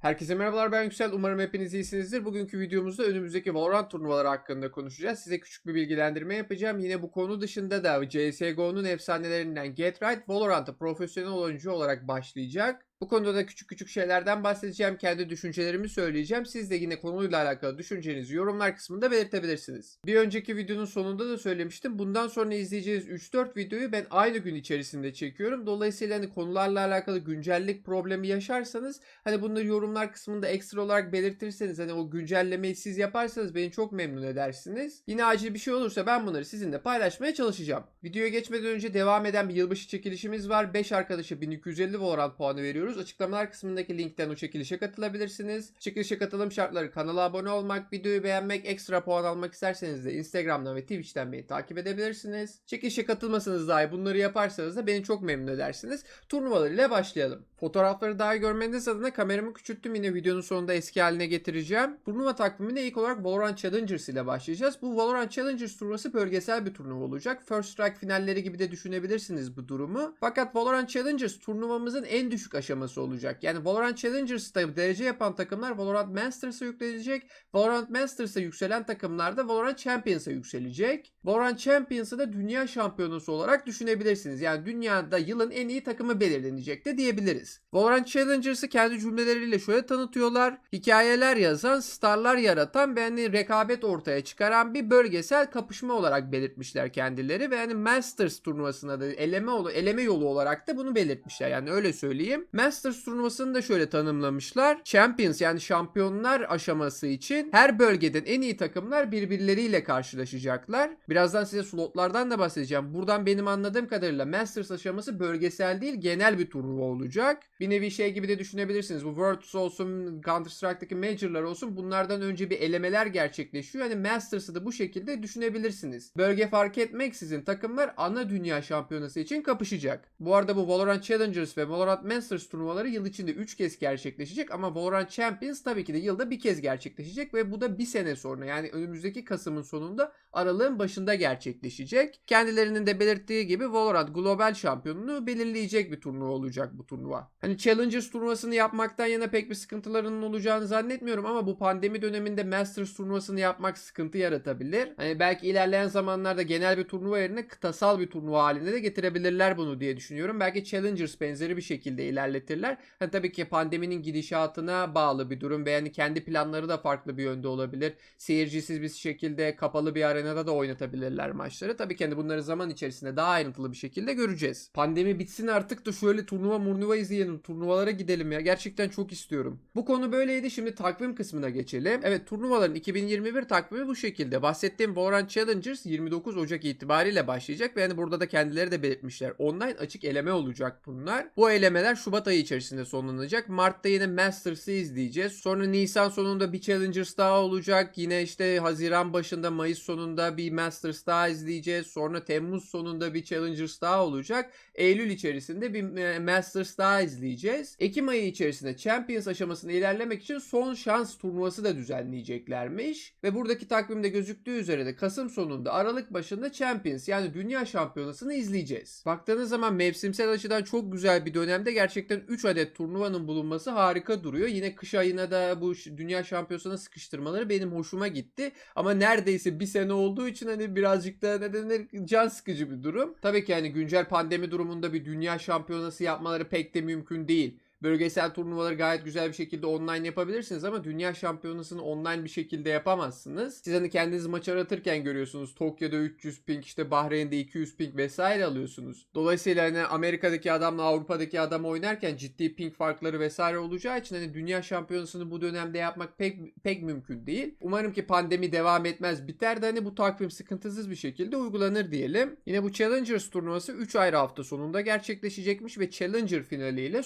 Herkese merhabalar ben Yüksel. Umarım hepiniz iyisinizdir. Bugünkü videomuzda önümüzdeki Valorant turnuvaları hakkında konuşacağız. Size küçük bir bilgilendirme yapacağım. Yine bu konu dışında da CSGO'nun efsanelerinden Get Right Valorant'a profesyonel oyuncu olarak başlayacak. Bu konuda da küçük küçük şeylerden bahsedeceğim. Kendi düşüncelerimi söyleyeceğim. Siz de yine konuyla alakalı düşüncenizi yorumlar kısmında belirtebilirsiniz. Bir önceki videonun sonunda da söylemiştim. Bundan sonra izleyeceğiniz 3-4 videoyu ben aynı gün içerisinde çekiyorum. Dolayısıyla hani konularla alakalı güncellik problemi yaşarsanız hani bunları yorumlar kısmında ekstra olarak belirtirseniz hani o güncellemeyi siz yaparsanız beni çok memnun edersiniz. Yine acil bir şey olursa ben bunları sizinle paylaşmaya çalışacağım. Videoya geçmeden önce devam eden bir yılbaşı çekilişimiz var. 5 arkadaşa 1250 Valorant puanı veriyoruz. Açıklamalar kısmındaki linkten o çekilişe katılabilirsiniz. Çekilişe katılım şartları kanala abone olmak, videoyu beğenmek, ekstra puan almak isterseniz de Instagram'dan ve Twitch'ten beni takip edebilirsiniz. Çekilişe katılmasanız dahi bunları yaparsanız da beni çok memnun edersiniz. Turnuvalarıyla başlayalım. Fotoğrafları daha iyi görmeniz adına kameramı küçülttüm. Yine videonun sonunda eski haline getireceğim. Turnuva takvimine ilk olarak Valorant Challengers ile başlayacağız. Bu Valorant Challengers turnuvası bölgesel bir turnuva olacak. First Strike finalleri gibi de düşünebilirsiniz bu durumu. Fakat Valorant Challengers turnuvamızın en düşük aşaması olacak. Yani Valorant Challengers'ta derece yapan takımlar Valorant Masters'a yükselecek. Valorant Masters'a yükselen takımlar da Valorant Champions'a yükselecek. Valorant Champions'ı da dünya şampiyonası olarak düşünebilirsiniz. Yani dünyada yılın en iyi takımı belirlenecek de diyebiliriz. Valorant Challengers'ı kendi cümleleriyle şöyle tanıtıyorlar. Hikayeler yazan, starlar yaratan ve hani rekabet ortaya çıkaran bir bölgesel kapışma olarak belirtmişler kendileri ve hani Masters turnuvasına da eleme eleme yolu olarak da bunu belirtmişler. Yani öyle söyleyeyim. Masters turnuvasını da şöyle tanımlamışlar. Champions yani şampiyonlar aşaması için her bölgeden en iyi takımlar birbirleriyle karşılaşacaklar. Birazdan size slotlardan da bahsedeceğim. Buradan benim anladığım kadarıyla Masters aşaması bölgesel değil genel bir turnuva olacak. Bir nevi şey gibi de düşünebilirsiniz. Bu Worlds olsun, Counter Strike'daki Major'lar olsun bunlardan önce bir elemeler gerçekleşiyor. Hani Masters'ı da bu şekilde düşünebilirsiniz. Bölge fark etmeksizin takımlar ana dünya şampiyonası için kapışacak. Bu arada bu Valorant Challengers ve Valorant Masters turnuvaları yıl içinde 3 kez gerçekleşecek ama Valorant Champions tabii ki de yılda bir kez gerçekleşecek ve bu da bir sene sonra yani önümüzdeki Kasım'ın sonunda aralığın başında gerçekleşecek. Kendilerinin de belirttiği gibi Valorant global şampiyonluğu belirleyecek bir turnuva olacak bu turnuva. Hani Challengers turnuvasını yapmaktan yana pek bir sıkıntılarının olacağını zannetmiyorum ama bu pandemi döneminde Masters turnuvasını yapmak sıkıntı yaratabilir. Hani belki ilerleyen zamanlarda genel bir turnuva yerine kıtasal bir turnuva haline de getirebilirler bunu diye düşünüyorum. Belki Challengers benzeri bir şekilde ilerletirler. Hani tabii ki pandeminin gidişatına bağlı bir durum ve yani kendi planları da farklı bir yönde olabilir. Seyircisiz bir şekilde kapalı bir arenada da oynatabilirler maçları. Tabii ki hani bunları zaman içerisinde daha ayrıntılı bir şekilde göreceğiz. Pandemi bitsin artık da şöyle turnuva murnuva izleyelim. Turnuvalara gidelim ya. Gerçekten çok istiyorum. Bu konu böyleydi. Şimdi takvim kısmına geçelim. Evet turnuvaların 2021 takvimi bu şekilde. Bahsettiğim Valorant Challengers 29 Ocak itibariyle başlayacak ve yani burada da kendileri de belirtmişler. Online açık eleme olacak bunlar. Bu elemeler Şubat ayı içerisinde sonlanacak. Mart'ta yine Masters'ı izleyeceğiz. Sonra Nisan sonunda bir Challengers daha olacak. Yine işte Haziran başında Mayıs sonunda bir Masters daha izleyeceğiz. Sonra Temmuz sonunda bir Challengers daha olacak. Eylül içerisinde bir e, Masters daha izleyeceğiz. Ekim ayı içerisinde Champions aşamasında ilerlemek için son şans turnuvası da düzenleyeceklermiş. Ve buradaki takvimde gözüktüğü üzere de Kasım sonunda Aralık başında Champions yani Dünya Şampiyonası'nı izleyeceğiz. Baktığınız zaman mevsimsel açıdan çok güzel bir dönemde gerçekten 3 adet turnuvanın bulunması harika duruyor. Yine kış ayına da bu Dünya Şampiyonası'na sıkıştırmaları benim hoşuma gitti. Ama neredeyse bir sene olduğu için hani birazcık da ne denir can sıkıcı bir durum. Tabii ki yani güncel pandemi durumunda bir Dünya Şampiyonası yapmaları pek de mümkün değil. Bölgesel turnuvaları gayet güzel bir şekilde online yapabilirsiniz ama dünya şampiyonasını online bir şekilde yapamazsınız. Siz hani kendiniz maç aratırken görüyorsunuz. Tokyo'da 300 ping işte Bahreyn'de 200 ping vesaire alıyorsunuz. Dolayısıyla hani Amerika'daki adamla Avrupa'daki adam oynarken ciddi ping farkları vesaire olacağı için hani dünya şampiyonasını bu dönemde yapmak pek pek mümkün değil. Umarım ki pandemi devam etmez biter de hani bu takvim sıkıntısız bir şekilde uygulanır diyelim. Yine bu Challengers turnuvası 3 ayrı hafta sonunda gerçekleşecekmiş ve Challenger finaliyle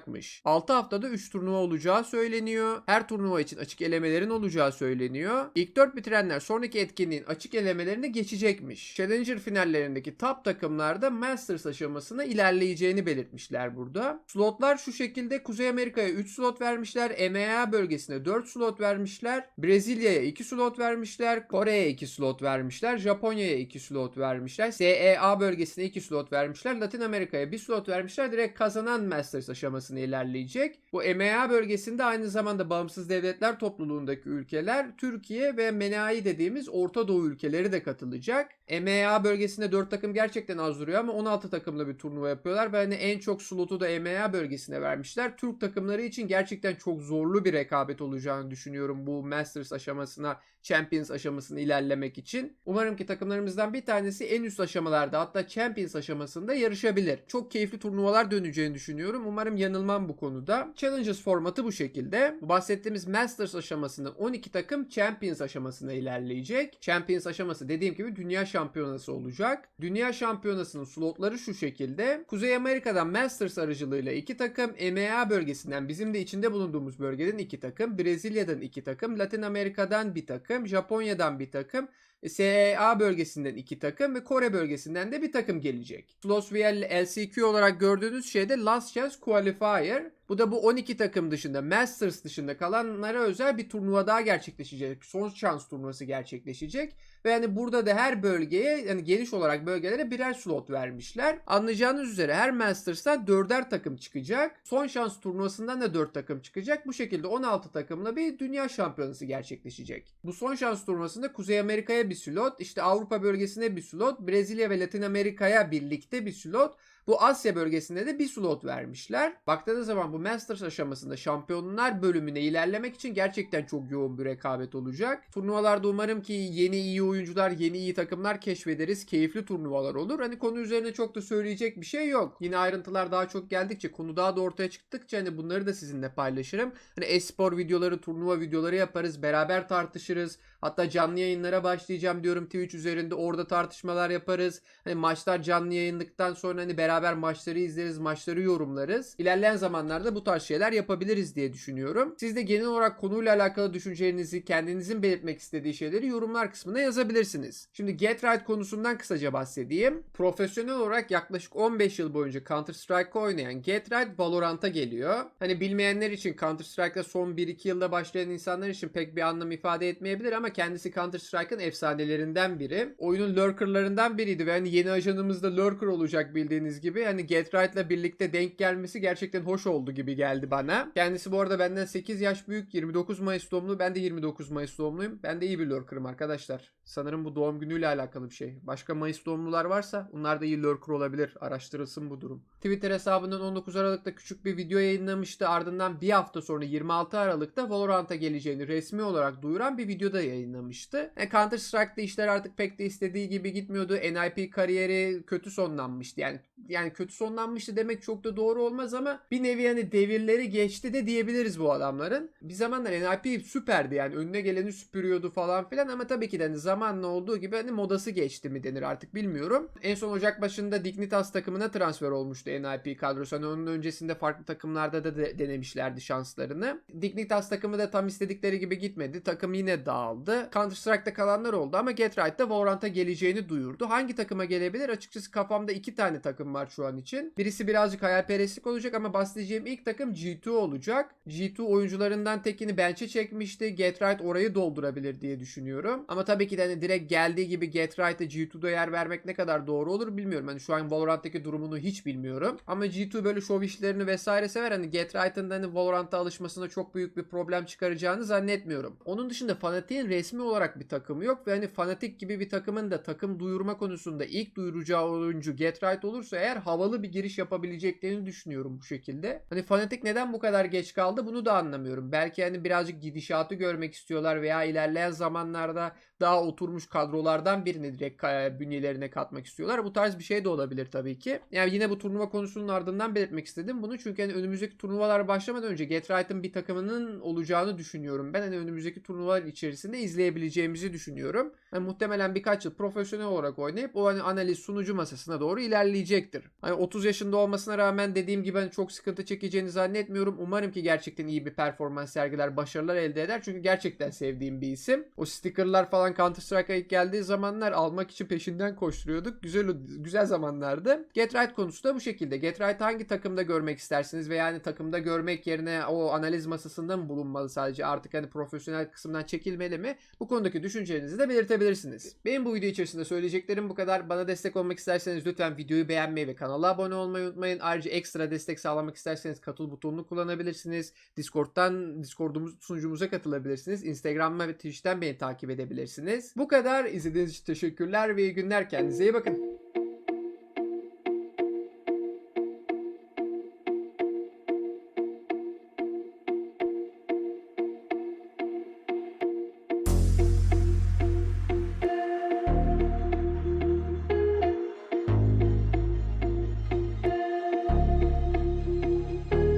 sonlanacakmış. 6 haftada 3 turnuva olacağı söyleniyor. Her turnuva için açık elemelerin olacağı söyleniyor. İlk 4 bitirenler sonraki etkinliğin açık elemelerine geçecekmiş. Challenger finallerindeki top takımlarda Masters aşamasına ilerleyeceğini belirtmişler burada. Slotlar şu şekilde Kuzey Amerika'ya 3 slot vermişler. EMEA bölgesine 4 slot vermişler. Brezilya'ya 2 slot vermişler. Kore'ye 2 slot vermişler. Japonya'ya 2 slot vermişler. SEA bölgesine 2 slot vermişler. Latin Amerika'ya 1 slot vermişler. Direkt kazanan Masters aşamasına aşamasına ilerleyecek. Bu MEA bölgesinde aynı zamanda bağımsız devletler topluluğundaki ülkeler, Türkiye ve MENAI dediğimiz Orta Doğu ülkeleri de katılacak. MEA bölgesinde 4 takım gerçekten az duruyor ama 16 takımla bir turnuva yapıyorlar ve hani en çok slotu da MEA bölgesine vermişler. Türk takımları için gerçekten çok zorlu bir rekabet olacağını düşünüyorum bu Masters aşamasına, Champions aşamasına ilerlemek için. Umarım ki takımlarımızdan bir tanesi en üst aşamalarda hatta Champions aşamasında yarışabilir. Çok keyifli turnuvalar döneceğini düşünüyorum. Umarım yanılmam bu konuda. Challenges formatı bu şekilde. Bahsettiğimiz Masters aşamasında 12 takım Champions aşamasına ilerleyecek. Champions aşaması dediğim gibi dünya şampiyonası olacak. Dünya şampiyonasının slotları şu şekilde. Kuzey Amerika'dan Masters aracılığıyla 2 takım, EMEA bölgesinden bizim de içinde bulunduğumuz bölgeden 2 takım, Brezilya'dan 2 takım, Latin Amerika'dan bir takım, Japonya'dan bir takım, SEA bölgesinden iki takım ve Kore bölgesinden de bir takım gelecek. Slots via LCQ olarak gördüğünüz şey de Last Chance Qualifier. Bu da bu 12 takım dışında, Masters dışında kalanlara özel bir turnuva daha gerçekleşecek. Son şans turnuvası gerçekleşecek. Ve yani burada da her bölgeye yani geniş olarak bölgelere birer slot vermişler. Anlayacağınız üzere her Masters'ta dörder takım çıkacak. Son şans turnuvasından da 4 takım çıkacak. Bu şekilde 16 takımla bir dünya şampiyonası gerçekleşecek. Bu son şans turnuvasında Kuzey Amerika'ya bir slot, işte Avrupa bölgesine bir slot, Brezilya ve Latin Amerika'ya birlikte bir slot, bu Asya bölgesinde de bir slot vermişler. Baktığınız zaman bu Masters aşamasında şampiyonlar bölümüne ilerlemek için gerçekten çok yoğun bir rekabet olacak. Turnuvalarda umarım ki yeni iyi oyuncular, yeni iyi takımlar keşfederiz. Keyifli turnuvalar olur. Hani konu üzerine çok da söyleyecek bir şey yok. Yine ayrıntılar daha çok geldikçe, konu daha da ortaya çıktıkça hani bunları da sizinle paylaşırım. Hani e-spor videoları, turnuva videoları yaparız. Beraber tartışırız. Hatta canlı yayınlara başlayacağım diyorum Twitch üzerinde. Orada tartışmalar yaparız. Hani maçlar canlı yayınlıktan sonra hani beraber maçları izleriz, maçları yorumlarız. İlerleyen zamanlarda bu tarz şeyler yapabiliriz diye düşünüyorum. Siz de genel olarak konuyla alakalı düşüncelerinizi, kendinizin belirtmek istediği şeyleri yorumlar kısmına yazabilirsiniz. Şimdi Get Right konusundan kısaca bahsedeyim. Profesyonel olarak yaklaşık 15 yıl boyunca Counter Strike oynayan Get Right Valorant'a geliyor. Hani bilmeyenler için Counter Strike'da son 1-2 yılda başlayan insanlar için pek bir anlam ifade etmeyebilir ama kendisi Counter Strike'ın efsanelerinden biri. Oyunun lurkerlarından biriydi ve hani yeni ajanımız da lurker olacak bildiğiniz gibi. Hani Get Right'la birlikte denk gelmesi gerçekten hoş oldu gibi geldi bana. Kendisi bu arada benden 8 yaş büyük 29 Mayıs doğumlu. Ben de 29 Mayıs doğumluyum. Ben de iyi bir lurker'ım arkadaşlar. Sanırım bu doğum günüyle alakalı bir şey. Başka Mayıs doğumlular varsa onlar da iyi lurker olabilir. Araştırılsın bu durum. Twitter hesabından 19 Aralık'ta küçük bir video yayınlamıştı. Ardından bir hafta sonra 26 Aralık'ta Valorant'a geleceğini resmi olarak duyuran bir videoda yayınlamıştı. E, Counter Strike'da işler artık pek de istediği gibi gitmiyordu. NIP kariyeri kötü sonlanmıştı. Yani yani kötü sonlanmıştı demek çok da doğru olmaz ama bir nevi hani devirleri geçti de diyebiliriz bu adamların. Bir zamanlar NIP süperdi yani önüne geleni süpürüyordu falan filan ama tabii ki de hani zamanla olduğu gibi hani modası geçti mi denir artık bilmiyorum. En son Ocak başında Dignitas takımına transfer olmuştu NIP kadrosu. Hani onun öncesinde farklı takımlarda da de denemişlerdi şanslarını. Dignitas takımı da tam istedikleri gibi gitmedi. Takım yine dağıldı. Counter Strike'da kalanlar oldu ama Get Right'ta Valorant'a geleceğini duyurdu. Hangi takıma gelebilir? Açıkçası kafamda iki tane takım var şu an için. Birisi birazcık hayalperestlik olacak ama bahsedeceğim ilk takım G2 olacak. G2 oyuncularından tekini bench'e çekmişti. Get Right orayı doldurabilir diye düşünüyorum. Ama tabii ki de hani direkt geldiği gibi Get Right'a G2'da yer vermek ne kadar doğru olur bilmiyorum. Hani şu an Valorant'taki durumunu hiç bilmiyorum. Ama G2 böyle şov işlerini vesaire sever. Hani Get Right'ın hani Valorant'a alışmasına çok büyük bir problem çıkaracağını zannetmiyorum. Onun dışında Fnatic'in resmi olarak bir takımı yok ve hani Fnatic gibi bir takımın da takım duyurma konusunda ilk duyuracağı oyuncu Get Right olursa eğer havalı bir giriş yapabileceklerini düşünüyorum bu şekilde. Hani Fnatic neden bu kadar geç kaldı bunu da anlamıyorum. Belki hani birazcık gidişatı görmek istiyorlar veya ilerleyen zamanlarda daha oturmuş kadrolardan birini direkt bünyelerine katmak istiyorlar. Bu tarz bir şey de olabilir tabii ki. Yani yine bu turnuva konusunun ardından belirtmek istedim bunu. Çünkü hani önümüzdeki turnuvalar başlamadan önce Get Right'ın bir takımının olacağını düşünüyorum. Ben hani önümüzdeki turnuvalar içerisinde izleyebileceğimizi düşünüyorum. Yani muhtemelen birkaç yıl profesyonel olarak oynayıp o hani analiz sunucu masasına doğru ilerleyecektir. Hani 30 yaşında olmasına rağmen dediğim gibi hani çok sıkıntı çekeceğini zannetmiyorum. Umarım ki gerçekten iyi bir performans sergiler, başarılar elde eder. Çünkü gerçekten sevdiğim bir isim. O stickerlar falan Counter Strike'a ilk geldiği zamanlar almak için peşinden koşturuyorduk. Güzel güzel zamanlardı. Get Right konusu da bu şekilde. Şekilde Get Right'ı hangi takımda görmek istersiniz ve yani takımda görmek yerine o analiz masasında mı bulunmalı sadece artık hani profesyonel kısımdan çekilmeli mi? Bu konudaki düşüncelerinizi de belirtebilirsiniz. Benim bu video içerisinde söyleyeceklerim bu kadar. Bana destek olmak isterseniz lütfen videoyu beğenmeyi ve kanala abone olmayı unutmayın. Ayrıca ekstra destek sağlamak isterseniz katıl butonunu kullanabilirsiniz. Discord'dan Discord'umuz sunucumuza katılabilirsiniz. Instagram'dan ve Twitch'ten beni takip edebilirsiniz. Bu kadar. İzlediğiniz için teşekkürler ve iyi günler. Kendinize iyi bakın.